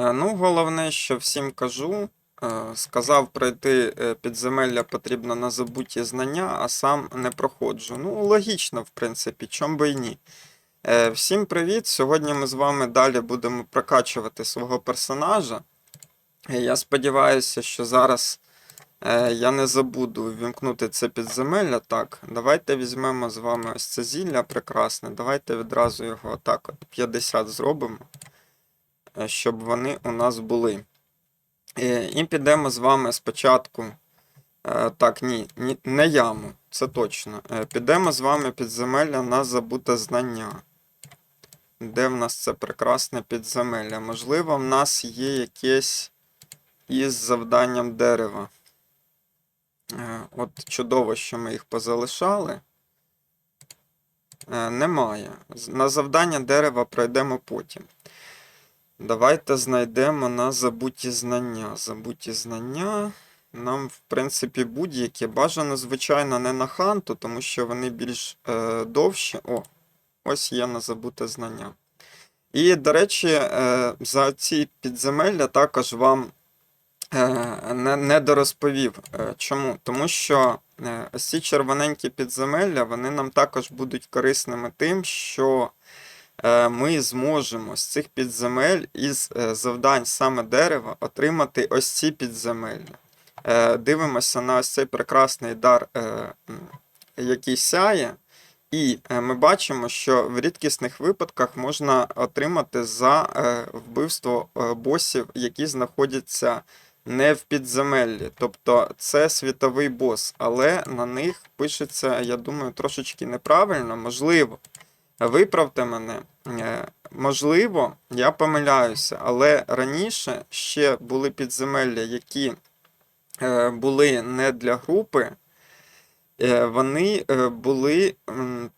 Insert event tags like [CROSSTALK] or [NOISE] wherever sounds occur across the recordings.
Е, Ну, головне, що всім кажу. е, Сказав пройти е, підземелля потрібно на забуті знання, а сам не проходжу. Ну, логічно, в принципі, чом би й ні. Всім привіт! Сьогодні ми з вами далі будемо прокачувати свого персонажа. Я сподіваюся, що зараз я не забуду ввімкнути це підземелля. Так, давайте візьмемо з вами ось це зілля прекрасне. Давайте відразу його так от 50 зробимо щоб вони у нас були. Е, І підемо з вами спочатку. е, Так, ні, не яму, це точно. Е, Підемо з вами підземелля на забуте знання. Де в нас це прекрасне підземелля? Можливо, в нас є якесь із завданням дерева. Е, От чудово, що ми їх позалишали. Е, Немає. На завдання дерева пройдемо потім. Давайте знайдемо на забуті знання. Забуті знання. Нам, в принципі, будь-які. Бажано, звичайно, не на ханту, тому що вони більш е, довші. О, ось є на забуте знання. І, до речі, е, за ці підземелля також вам е, не, не дорозповів. Е, чому? Тому що е, ці червоненькі підземелля, вони нам також будуть корисними тим, що ми зможемо з цих підземель із е, завдань саме дерева отримати ось ці підземелля. Е, Дивимося на ось цей прекрасний дар, е, який сяє. І е, ми бачимо, що в рідкісних випадках можна отримати за е, вбивство е, босів, які знаходяться не в підземеллі. Тобто це світовий бос, але на них пишеться, я думаю, трошечки неправильно, можливо. Виправте мене. Е, Можливо, я помиляюся, але раніше ще були підземелля, які е, були не для групи, е, вони були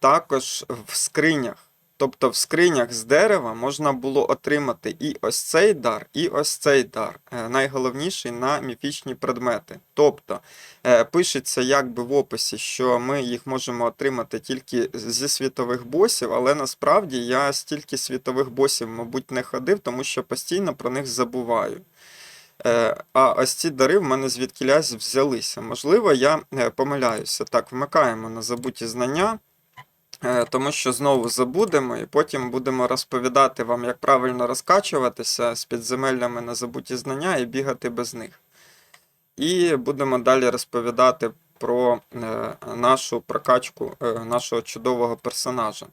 також в скринях. Тобто в скринях з дерева можна було отримати і ось цей дар, і ось цей дар. Е, Найголовніший на міфічні предмети. Тобто е, пишеться якби в описі, що ми їх можемо отримати тільки зі світових босів, але насправді я стільки світових босів, мабуть, не ходив, тому що постійно про них забуваю. Е, А ось ці дари в мене звідкілясь взялися. Можливо, я помиляюся. Так, вмикаємо на забуті знання, тому що знову забудемо, і потім будемо розповідати вам, як правильно розкачуватися з підземеллями на забуті знання і бігати без них. І будемо далі розповідати про е, нашу прокачку е, нашого чудового персонажа.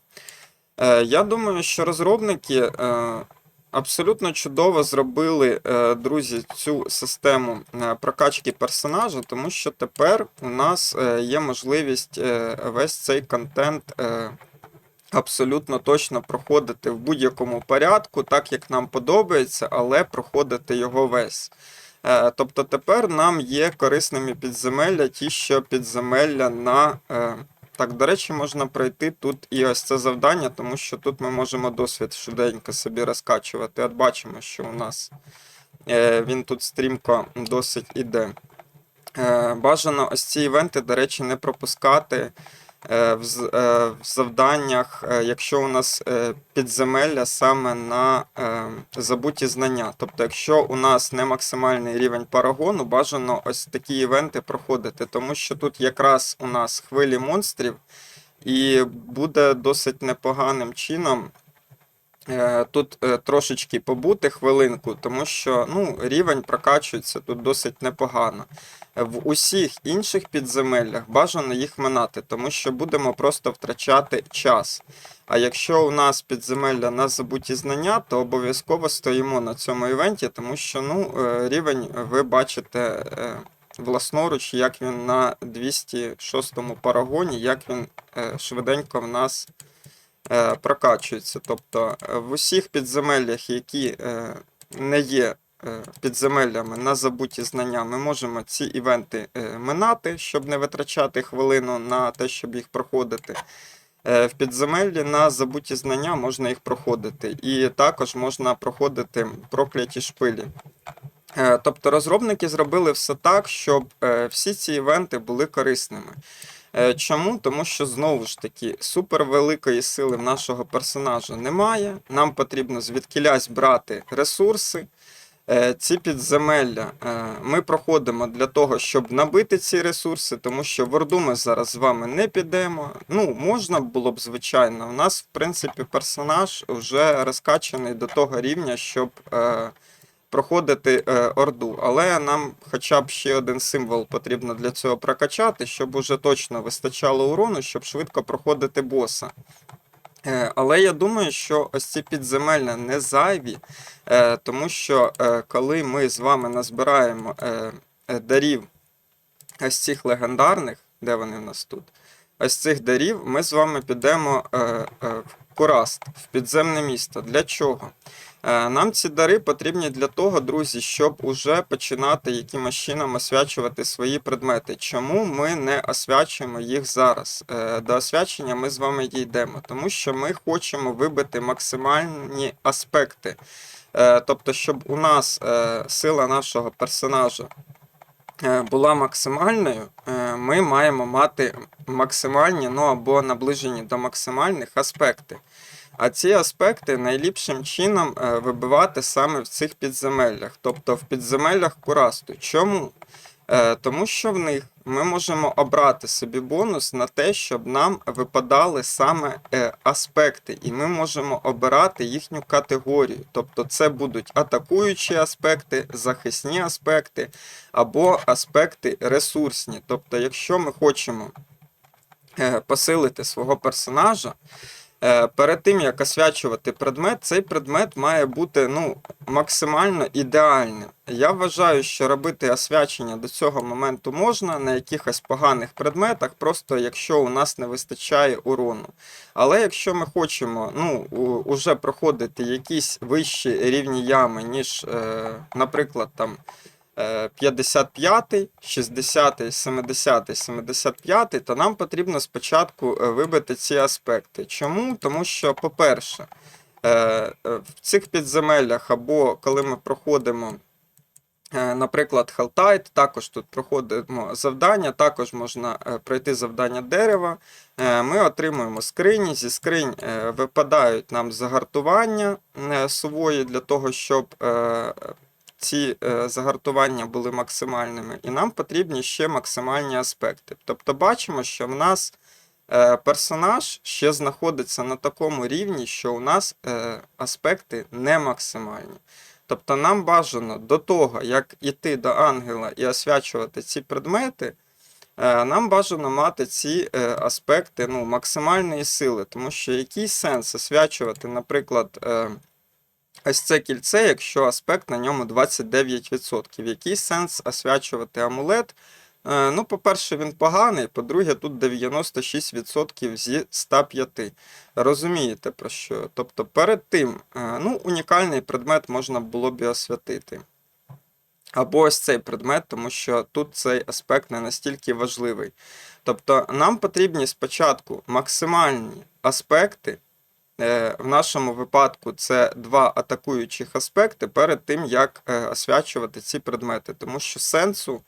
Е, Я думаю, що розробники е, абсолютно чудово зробили, е, друзі, цю систему е, прокачки персонажа, тому що тепер у нас е, є можливість весь цей контент абсолютно точно проходити в будь-якому порядку, так як нам подобається, але проходити його весь. Тобто тепер нам є корисними підземелля, ті, що підземелля на. Так, до речі, можна пройти тут і ось це завдання, тому що тут ми можемо досвід швиденько собі розкачувати. От бачимо, що у нас е, він тут стрімко досить іде. Е, Бажано ось ці івенти, до речі, не пропускати в, е, в завданнях, е, якщо у нас е, підземелля саме на е, забуті знання. Тобто, якщо у нас не максимальний рівень парагону, бажано ось такі івенти проходити, тому що тут якраз у нас хвилі монстрів, і буде досить непоганим чином. Е, Тут е, трошечки побути хвилинку, тому що ну, рівень прокачується тут досить непогано. В усіх інших підземеллях бажано їх минати, тому що будемо просто втрачати час. А якщо у нас підземелля на забуті знання, то обов'язково стоїмо на цьому івенті, тому що ну, е, рівень ви бачите е, власноруч, як він на 206 парагоні, як він е, швиденько в нас е, прокачується. Тобто е, в усіх підземеллях, які е, не є е, підземеллями на забуті знання, ми можемо ці івенти е, минати, щоб не витрачати хвилину на те, щоб їх проходити. Е, В підземеллі на забуті знання можна їх проходити, і також можна проходити прокляті шпилі. Е, Тобто розробники зробили все так, щоб е, всі ці івенти були корисними. Е, Чому? Тому що знову ж таки супервеликої сили в нашого персонажа немає. Нам потрібно звідкілясь брати ресурси. Е, Ці підземелля е, ми проходимо для того, щоб набити ці ресурси, тому що в Орду ми зараз з вами не підемо. Ну, можна було б, звичайно. У нас, в принципі, персонаж вже розкачаний до того рівня, щоб проходити е, Орду. Але нам хоча б ще один символ потрібно для цього прокачати, щоб уже точно вистачало урону, щоб швидко проходити боса. Е, Але я думаю, що ось ці підземелля не зайві, е, тому що коли ми з вами назбираємо дарів ось цих легендарних, де вони в нас тут, ось цих дарів, ми з вами підемо в Кураст, в підземне місто. Для чого? Е, Нам ці дари потрібні для того, друзі, щоб уже починати якимось чином освячувати свої предмети. Чому ми не освячуємо їх зараз? Е, До освячення ми з вами дійдемо, тому що ми хочемо вибити максимальні аспекти. Е, Тобто, щоб у нас сила нашого персонажа була максимальною, ми маємо мати максимальні, ну або наближені до максимальних аспекти. А ці аспекти найліпшим чином е, вибивати саме в цих підземеллях, тобто в підземеллях Курасту. Чому? Е, Тому що в них ми можемо обрати собі бонус на те, щоб нам випадали саме е, аспекти, і ми можемо обирати їхню категорію. Тобто це будуть атакуючі аспекти, захисні аспекти або аспекти ресурсні. Тобто, якщо ми хочемо посилити свого персонажа, Перед тим як освячувати предмет, цей предмет має бути ну, максимально ідеальним. Я вважаю, що робити освячення до цього моменту можна на якихось поганих предметах, просто якщо у нас не вистачає урону. Але якщо ми хочемо ну, уже проходити якісь вищі рівні ями, ніж, е, наприклад, там. Е, 55, 60, 70, 75, то нам потрібно спочатку е, вибити ці аспекти. Чому? Тому що, по-перше, е, е, в цих підземеллях або коли ми проходимо, наприклад, Халтайт, також тут проходимо завдання, також можна пройти завдання дерева. Ми отримуємо скрині. Зі скринь випадають нам загартування сувої для того, щоб ці е, загартування були максимальними, і нам потрібні ще максимальні аспекти. Тобто бачимо, що в нас е, персонаж ще знаходиться на такому рівні, що у нас е, аспекти не максимальні. Тобто нам бажано до того, як іти до ангела і освячувати ці предмети, нам бажано мати ці аспекти ну, максимальної сили, тому що який сенс освячувати, наприклад, ось це кільце, якщо аспект на ньому 29%. Який сенс освячувати амулет? Е, Ну, по-перше, він поганий, по-друге, тут 96% зі 105. Розумієте про що? Тобто перед тим, е, ну, унікальний предмет можна було б і освятити. Або ось цей предмет, тому що тут цей аспект не настільки важливий. Тобто нам потрібні спочатку максимальні аспекти. Е, В нашому випадку це два атакуючих аспекти перед тим, як е, освячувати ці предмети. Тому що сенсу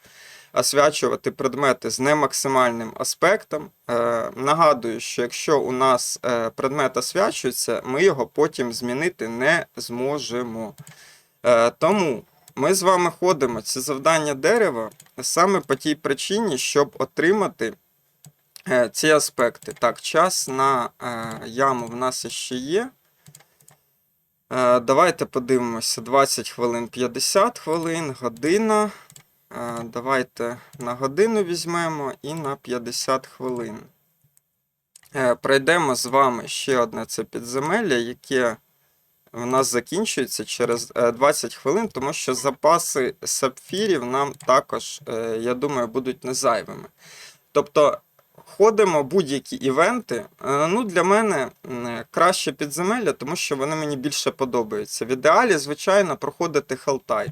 освячувати предмети з немаксимальним аспектом. Е, Нагадую, що якщо у нас предмет освячується, ми його потім змінити не зможемо. Тому ми з вами ходимо ці завдання дерева саме по тій причині, щоб отримати ці аспекти. Так, час на е, яму в нас ще є. Е, Давайте подивимося: 20 хвилин, 50 хвилин, година. Е, Давайте на годину візьмемо і на 50 хвилин. Е, Пройдемо з вами ще одне це підземелля, яке в нас закінчується через е, 20 хвилин, тому що запаси сапфірів нам також, е, я думаю, будуть не зайвими. Тобто ходимо будь-які івенти. Е, Ну, для мене краще підземелля, тому що вони мені більше подобаються. В ідеалі, звичайно, проходити Халтайт.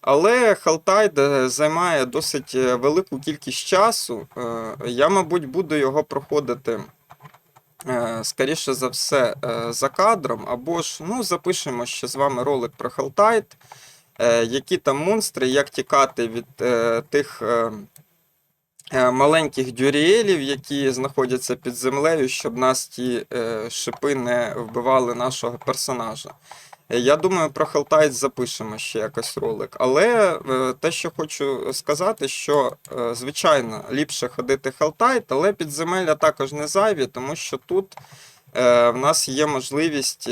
Але Халтайт е, займає досить е, велику кількість часу. Е, Я, мабуть, буду його проходити. е, Скоріше за все, е, за кадром, або ж ну, запишемо ще з вами ролик про Халтайт, е, які там монстри, як тікати від е, тих е, е, маленьких дюріелів, які знаходяться під землею, щоб нас ті е, шипи не вбивали нашого персонажа. Е, Я думаю, про Helltide запишемо ще якось ролик. Але е, те, що хочу сказати, що е, звичайно ліпше ходити Helltide, але підземелля також не зайві, тому що тут е, в нас є можливість.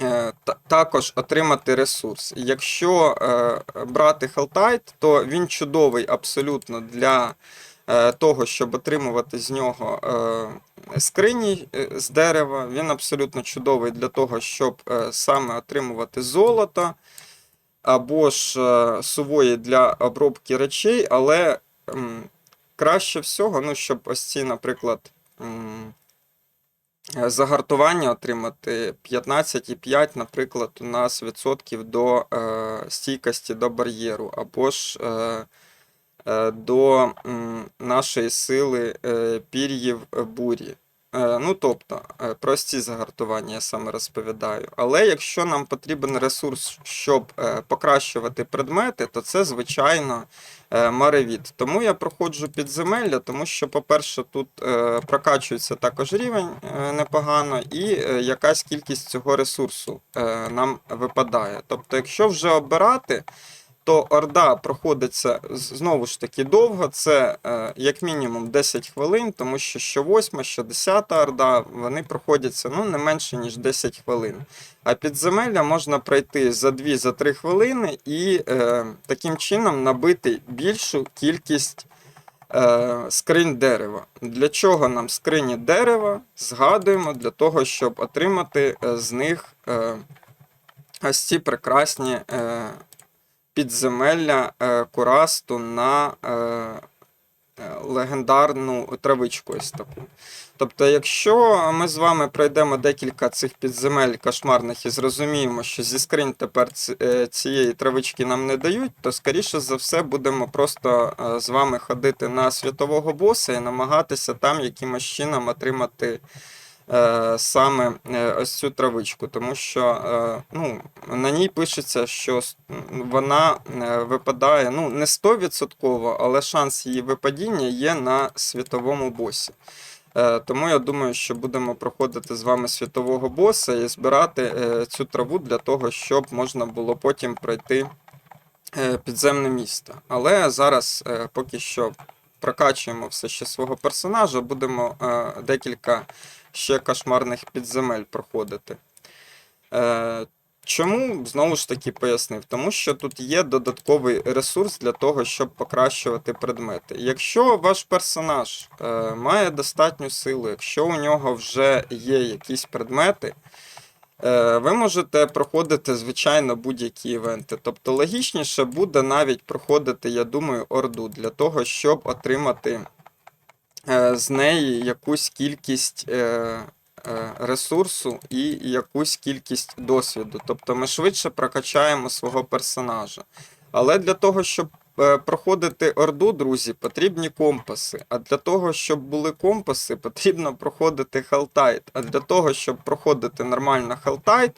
Е, також отримати ресурс. Якщо е, брати Helltide, то він чудовий абсолютно для е, того, щоб отримувати з нього скрині з дерева. Він абсолютно чудовий для того, щоб саме отримувати золото або ж сувої для обробки речей, але краще всього, ну, щоб ось ці, наприклад. Загартування отримати 15,5, наприклад, у нас відсотків до е, стійкості до бар'єру, або ж е, е, до нашої сили пір'їв бурі. Е, ну, тобто, е, прості загартування я саме розповідаю. Але якщо нам потрібен ресурс, щоб е, покращувати предмети, то це, звичайно, маревід. Тому я проходжу підземелля, тому що, по-перше, тут прокачується також рівень непогано, і якась кількість цього ресурсу нам випадає. Тобто, якщо вже обирати, то орда проходиться знову ж таки довго. Це е, як мінімум 10 хвилин, тому що що 8, що 10 орда, вони проходяться ну, не менше, ніж 10 хвилин. А підземелля можна пройти за 2-3 хвилини і е, таким чином набити більшу кількість е, скринь дерева. Для чого нам скрині дерева? Згадуємо для того, щоб отримати е, з них е, ось ці прекрасні е, підземелля е, Курасту на е, легендарну травичку ось таку. Тобто, якщо ми з вами пройдемо декілька цих підземель кошмарних і зрозуміємо, що зі скринь тепер е, цієї травички нам не дають, то скоріше за все будемо просто з вами ходити на світового боса і намагатися там якимось чином отримати саме е, ось цю травичку, тому що е, ну, на ній пишеться, що вона е, випадає ну, не 100%, але шанс її випадіння є на світовому босі. Е, Тому я думаю, що будемо проходити з вами світового боса і збирати е, цю траву для того, щоб можна було потім пройти е, підземне місто. Але зараз е, поки що прокачуємо все ще свого персонажа, будемо е, декілька ще кошмарних підземель проходити. Е, Чому знову ж таки пояснив? Тому що тут є додатковий ресурс для того, щоб покращувати предмети. Якщо ваш персонаж е, має достатню силу, якщо у нього вже є якісь предмети, е, ви можете проходити, звичайно, будь-які івенти. Тобто логічніше буде навіть проходити, я думаю, орду для того, щоб отримати з неї якусь кількість е, е, ресурсу і якусь кількість досвіду. Тобто ми швидше прокачаємо свого персонажа. Але для того, щоб е, проходити орду, друзі, потрібні компаси. А для того, щоб були компаси, потрібно проходити халтайт. А для того, щоб проходити нормально халтайт,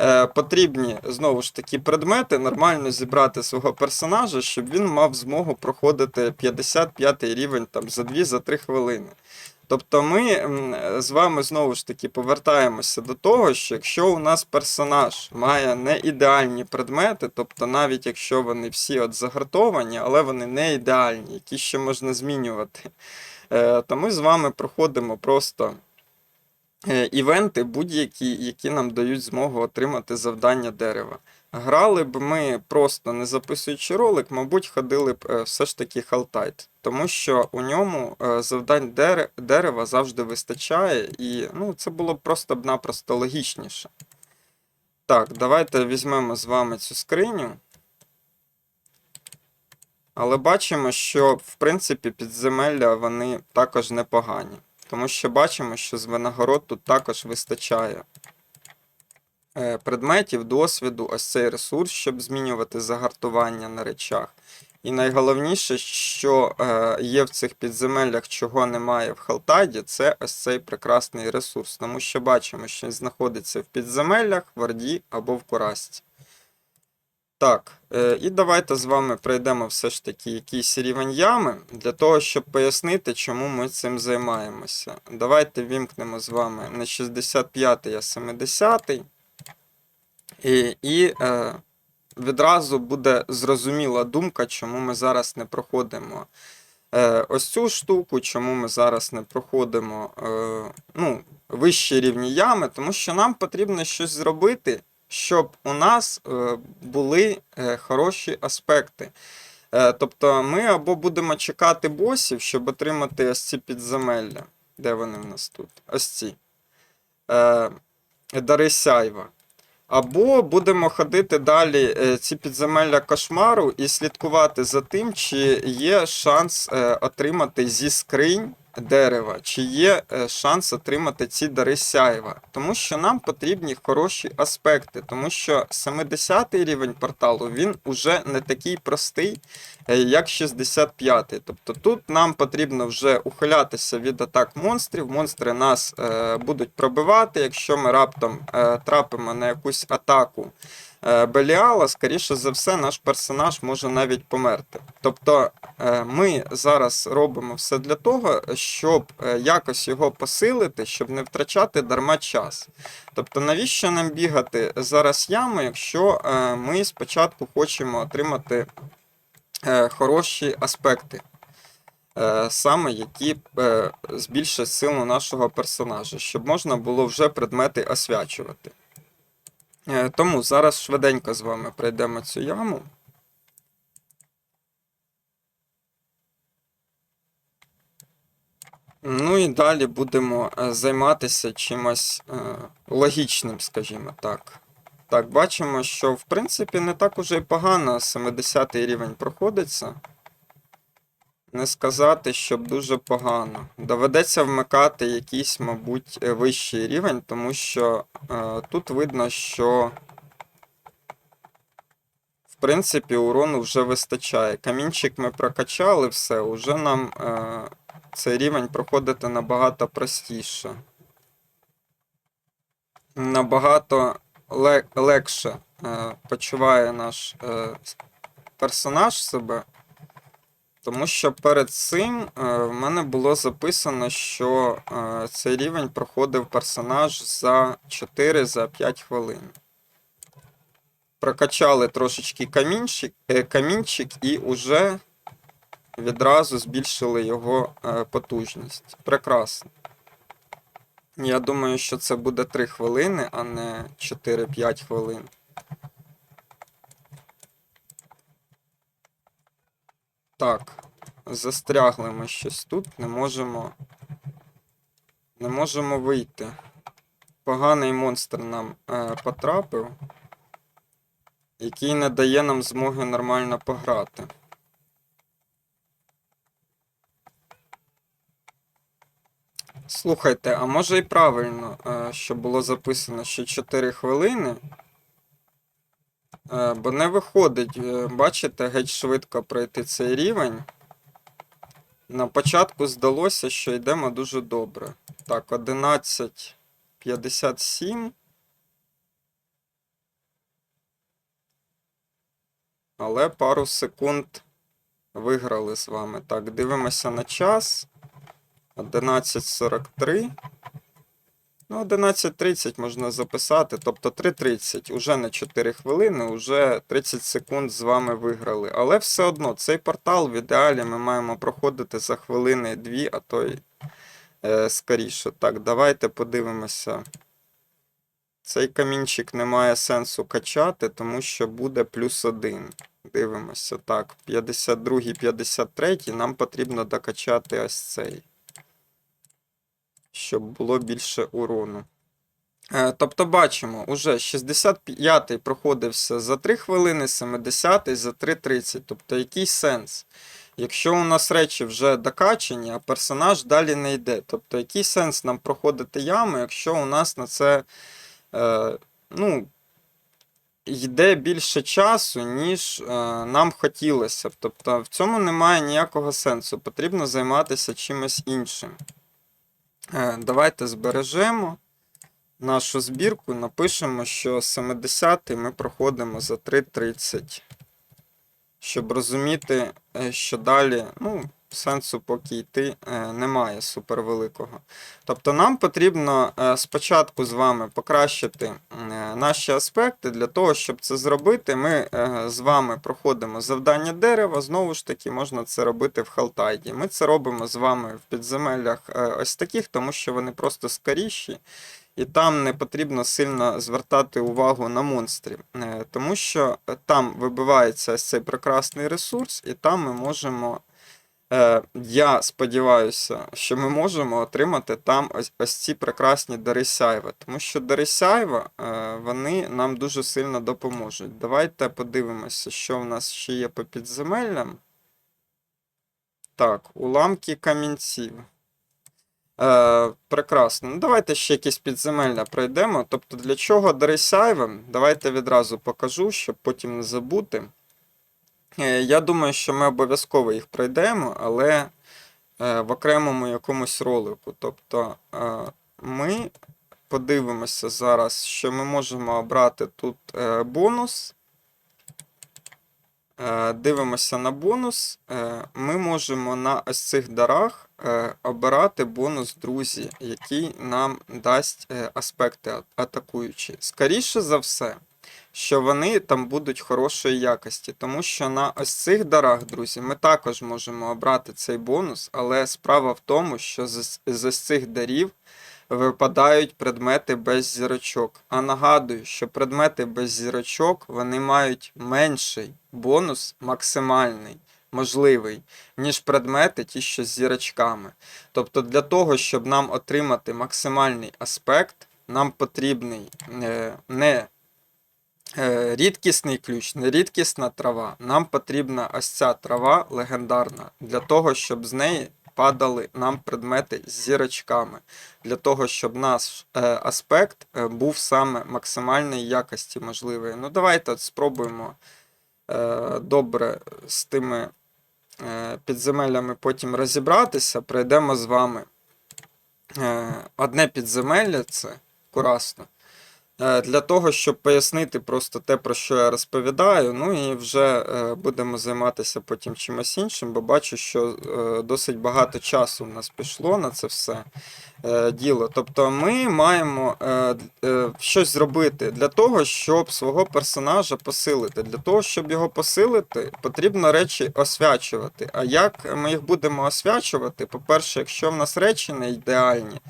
е, потрібні знову ж таки предмети, нормально зібрати свого персонажа, щоб він мав змогу проходити 55 рівень там, за 2-3 хвилини. Тобто ми з вами знову ж таки повертаємося до того, що якщо у нас персонаж має не ідеальні предмети, тобто навіть якщо вони всі от загартовані, але вони не ідеальні, які ще можна змінювати, е, то ми з вами проходимо просто е, івенти будь-які, які нам дають змогу отримати завдання дерева. Грали б ми просто не записуючи ролик, мабуть, ходили б е, все ж таки халтайт, тому що у ньому е, завдань дерева завжди вистачає, і ну, це було б просто б напросто логічніше. Так, давайте візьмемо з вами цю скриню. Але бачимо, що в принципі підземелля вони також непогані. Тому що бачимо, що з винагород тут також вистачає предметів, досвіду, ось цей ресурс, щоб змінювати загартування на речах. І найголовніше, що е, є в цих підземеллях, чого немає в Халтаді, це ось цей прекрасний ресурс. Тому що бачимо, що він знаходиться в підземеллях, в Орді або в Курасті. Так, е, і давайте з вами пройдемо все ж таки якийсь рівень ями для того, щоб пояснити, чому ми цим займаємося. Давайте вімкнемо з вами не 65-й, а 70-й. І, і е, відразу буде зрозуміла думка, чому ми зараз не проходимо е, ось цю штуку, чому ми зараз не проходимо е, ну, вищі рівні ями, тому що нам потрібно щось зробити, щоб у нас е, були е, хороші аспекти. Е, тобто ми або будемо чекати босів, щоб отримати ось ці підземелля. Де вони в нас тут? Ось ці. Е, Дари Сяйва. Або будемо ходити далі е, ці підземелля кошмару і слідкувати за тим, чи є шанс е, отримати зі скринь дерева, чи є е, шанс отримати ці дари сяєва. Тому що нам потрібні хороші аспекти, тому що 70-й рівень порталу він уже не такий простий, е, як 65-й. Тобто тут нам потрібно вже ухилятися від атак монстрів. Монстри нас е, будуть пробивати. Якщо ми раптом трапимо на якусь атаку Беліала, скоріше за все, наш персонаж може навіть померти. Тобто е, ми зараз робимо все для того, щоб е, якось його посилити, щоб не втрачати дарма час. Тобто, навіщо нам бігати зараз яму, якщо е, ми спочатку хочемо отримати е, хороші аспекти, е, саме які е, збільшать силу нашого персонажа, щоб можна було вже предмети освячувати. Е, Тому зараз швиденько з вами пройдемо цю яму. Ну і далі будемо е, займатися чимось е, логічним, скажімо так. Так, бачимо, що в принципі не так уже й погано 70 рівень проходиться. Не сказати, щоб дуже погано. Доведеться вмикати якийсь, мабуть, е, вищий рівень, тому що е, тут видно, що в принципі урону вже вистачає. Камінчик ми прокачали, все, уже нам е, цей рівень проходити набагато простіше. Набагато ле- легше е, почуває наш е, персонаж себе. Тому що перед цим е, в мене було записано, що е, цей рівень проходив персонаж за 4-5 хвилин. Прокачали трошечки камінчик, е, камінчик і уже відразу збільшили його потужність. Прекрасно. Я думаю, що це буде 3 хвилини, а не 4-5 хвилин. Так, застрягли ми щось тут, не можемо. Не можемо вийти. Поганий монстр нам е, потрапив, який не дає нам змоги нормально пограти. Слухайте, а може і правильно, е, що було записано ще 4 хвилини. Е, Бо не виходить, е, бачите, геть швидко пройти цей рівень. На початку здалося, що йдемо дуже добре. Так, 11.57. Але пару секунд виграли з вами. Так, дивимося на час. 11.43. Ну, 11.30 можна записати, тобто 3.30. Уже не 4 хвилини, уже 30 секунд з вами виграли. Але все одно цей портал в ідеалі ми маємо проходити за хвилини 2, а то й е, скоріше. Так, давайте подивимося. Цей камінчик не має сенсу качати, тому що буде плюс 1. Дивимося. Так, 52, 53 нам потрібно докачати ось цей щоб було більше урону. Е, Тобто бачимо, уже 65-й проходився за 3 хвилини, 70-й за 3.30. Тобто який сенс? Якщо у нас речі вже докачені, а персонаж далі не йде. Тобто, який сенс нам проходити яму, якщо у нас на це е, ну, йде більше часу, ніж е, нам хотілося. Тобто в цьому немає ніякого сенсу. Потрібно займатися чимось іншим. Е, Давайте збережемо нашу збірку, напишемо, що 70-й ми проходимо за 3.30. Щоб розуміти, е, що далі, ну, сенсу поки йти е, немає супервеликого. Тобто нам потрібно е, спочатку з вами покращити е, наші аспекти. Для того, щоб це зробити, ми з вами проходимо завдання дерева. Знову ж таки, можна це робити в Халтайді. Ми це робимо з вами в підземеллях ось таких, тому що вони просто скоріші. І там не потрібно сильно звертати увагу на монстрів, тому що там вибивається цей прекрасний ресурс, і там ми можемо. Е, я сподіваюся, що ми можемо отримати там ось, ось ці прекрасні дари сяйва, тому що дари сяйва е, вони нам дуже сильно допоможуть. Давайте подивимося, що в нас ще є по підземеллям. Так, уламки камінців. Е, прекрасно. Ну, давайте ще якісь підземелля пройдемо. Тобто, для чого дари сяйва? Давайте відразу покажу, щоб потім не забути. Е, Я думаю, що ми обов'язково їх пройдемо, але е, в окремому якомусь ролику. Тобто е, ми подивимося зараз, що ми можемо обрати тут бонус. Дивимося на бонус. Ми можемо на ось цих дарах обирати бонус друзі, який нам дасть аспекти атакуючі. Скоріше за все, що вони там будуть хорошої якості, тому що на ось цих дарах, друзі, ми також можемо обрати цей бонус, але справа в тому, що з, з цих дарів випадають предмети без зірочок. А нагадую, що предмети без зірочок вони мають менший бонус максимальний. Можливий, ніж предмети, ті, що з зірочками. Тобто, для того, щоб нам отримати максимальний аспект, нам потрібний е, не рідкісний ключ, не рідкісна трава. Нам потрібна ось ця трава легендарна для того, щоб з неї падали нам предмети з зірочками, для того, щоб наш е, аспект е, був саме максимальної якості можливої. Ну, давайте от спробуємо е, добре з тими е, підземеллями потім розібратися. Пройдемо з вами е, одне підземелля, це Курасно. Е, Для того, щоб пояснити просто те, про що я розповідаю, ну і вже е, будемо займатися потім чимось іншим, бо бачу, що е, досить багато часу в нас пішло на це все діло. Тобто ми маємо е, е, щось зробити для того, щоб свого персонажа посилити. Для того, щоб його посилити, потрібно речі освячувати. А як ми їх будемо освячувати? По-перше, якщо в нас речі не ідеальні.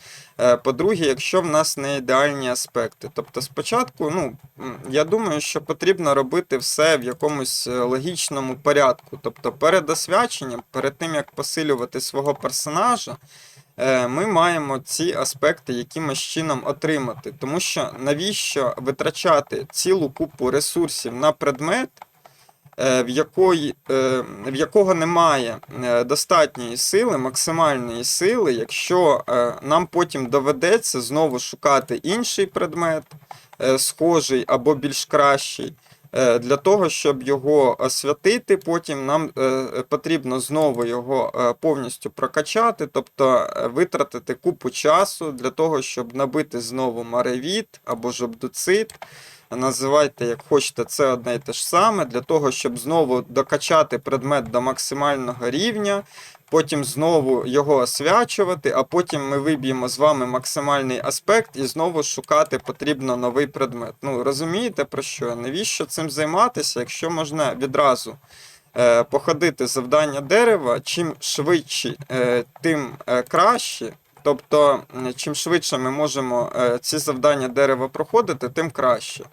Е, По-друге, якщо в нас не ідеальні аспекти. Тобто, спочатку, ну, я думаю, що потрібно робити все в якомусь е, логічному порядку. Тобто, перед освяченням, перед тим як посилювати свого персонажа, е, ми маємо ці аспекти якимось чином отримати. Тому що навіщо витрачати цілу купу ресурсів на предмет, е, в, якої, е, в якого немає е, достатньої сили, максимальної сили, якщо е, нам потім доведеться знову шукати інший предмет, е, схожий або більш кращий. Е, Для того, щоб його освятити, потім нам е, потрібно знову його е, повністю прокачати, тобто витратити купу часу для того, щоб набити знову маревіт або ж обдуцит. Називайте, як хочете, це одне і те ж саме, для того, щоб знову докачати предмет до максимального рівня, потім знову його освячувати, а потім ми виб'ємо з вами максимальний аспект і знову шукати потрібно новий предмет. Ну, розумієте про що? Навіщо цим займатися, якщо можна відразу е, походити завдання дерева, чим швидше, е, тим е, краще. Тобто, чим швидше ми можемо е, ці завдання дерева проходити, тим краще.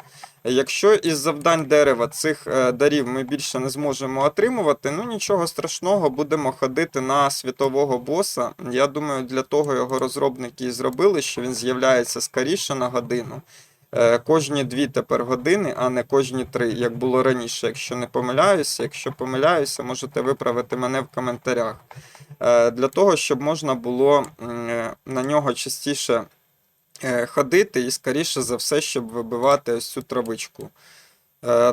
Якщо із завдань дерева цих е, дарів ми більше не зможемо отримувати, ну нічого страшного, будемо ходити на світового боса. Я думаю, для того його розробники і зробили, що він з'являється скоріше на годину. Е, Кожні дві тепер години, а не кожні три, як було раніше. Якщо не помиляюся, якщо помиляюся, можете виправити мене в коментарях. Е, Для того, щоб можна було е, на нього частіше ходити і, скоріше за все, щоб вибивати ось цю травичку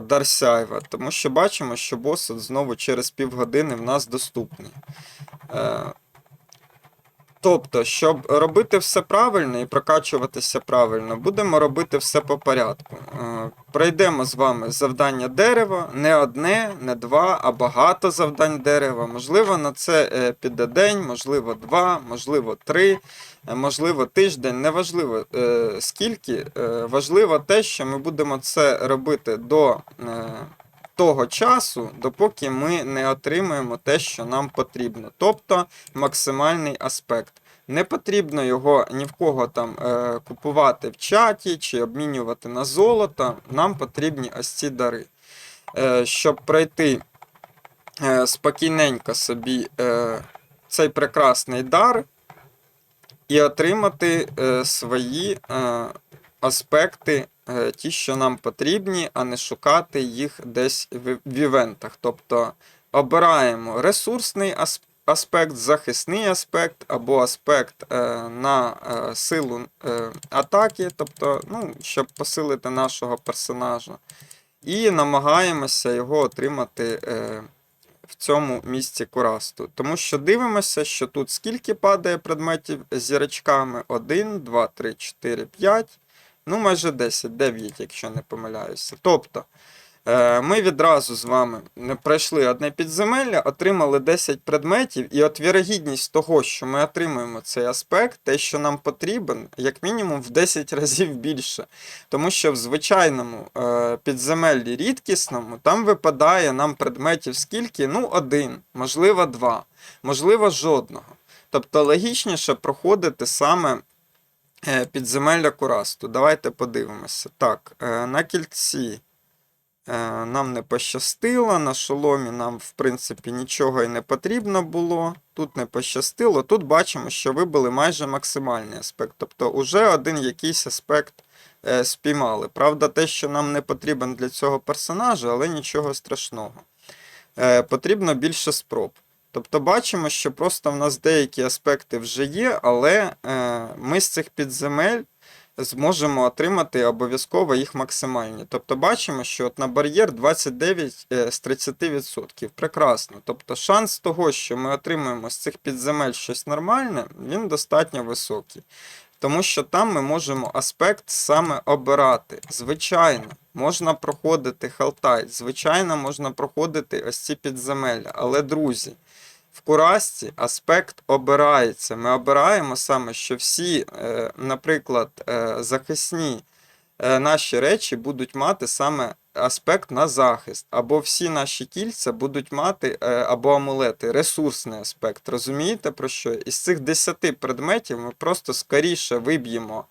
Дарсяєва. Тому що бачимо, що бос от знову через півгодини в нас доступний. Тобто, щоб робити все правильно і прокачуватися правильно, будемо робити все по порядку. Е, Пройдемо з вами завдання дерева, не одне, не два, а багато завдань дерева. Можливо, на це е, піде день, можливо, два, можливо, три, е, можливо, тиждень. Неважливо скільки. Важливо те, що ми будемо це робити до того часу, допоки ми не отримаємо те, що нам потрібно. Тобто максимальний аспект. Не потрібно його ні в кого там е, купувати в чаті чи обмінювати на золото. Нам потрібні ось ці дари. Е, щоб пройти е, спокійненько собі е, цей прекрасний дар і отримати е, свої е, аспекти, ті, що нам потрібні, а не шукати їх десь в, івентах. Тобто обираємо ресурсний аспект захисний аспект або аспект е, на е, силу е, атаки, тобто, ну, щоб посилити нашого персонажа. І намагаємося його отримати е, в цьому місці курасту. Тому що дивимося, що тут скільки падає предметів зірочками: 1, 2, 3, 4, 5. Ну, майже 10, 9, якщо не помиляюся. Тобто, Е, Ми відразу з вами пройшли одне підземелля, отримали 10 предметів, і от вірогідність того, що ми отримуємо цей аспект, те, що нам потрібен, як мінімум в 10 [LAUGHS] разів більше. Тому що в звичайному е, підземеллі рідкісному там випадає нам предметів скільки? Ну, один, можливо, два, можливо, жодного. Тобто логічніше проходити саме підземелля Курасту. Давайте подивимося. Так, е, на кільці. Е, Нам не пощастило, на шоломі нам, в принципі, нічого і не потрібно було. Тут не пощастило. Тут бачимо, що вибили майже максимальний аспект. Тобто, уже один якийсь аспект е, спіймали. Правда, те, що нам не потрібен для цього персонажа, але нічого страшного. Е, Потрібно більше спроб. Тобто бачимо, що просто в нас деякі аспекти вже є, але е, ми з цих підземель зможемо отримати обов'язково їх максимальні. Тобто бачимо, що от на бар'єр 29 е, з 30%. Прекрасно. Тобто шанс того, що ми отримаємо з цих підземель щось нормальне, він достатньо високий. Тому що там ми можемо аспект саме обирати. Звичайно, можна проходити халтайт, звичайно, можна проходити ось ці підземелля. Але, друзі, в Курасті аспект обирається. Ми обираємо саме, що всі, е, наприклад, е, захисні е, наші речі будуть мати саме аспект на захист, або всі наші кільця будуть мати або амулети, ресурсний аспект. Розумієте про що? Із цих 10 предметів ми просто скоріше виб'ємо.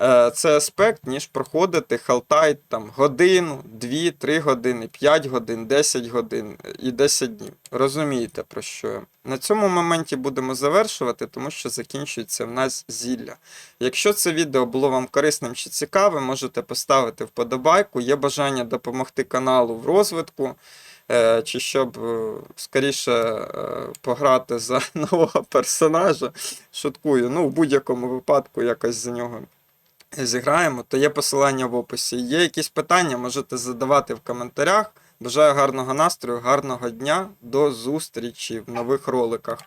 Е, Цей аспект, ніж проходити халтайт там годину, 2, 3 години, 5 годин, 10 годин і 10 днів. Розумієте про що? я? На цьому моменті будемо завершувати, тому що закінчується в нас зілля. Якщо це відео було вам корисним чи цікавим, можете поставити вподобайку. Є бажання допомогти каналу в розвитку, е, чи щоб е, скоріше е, пограти за [LAUGHS] нового персонажа. Шуткую, ну в будь-якому випадку якось за нього зіграємо, то є посилання в описі. Є якісь питання, можете задавати в коментарях. Бажаю гарного настрою, гарного дня, до зустрічі в нових роликах.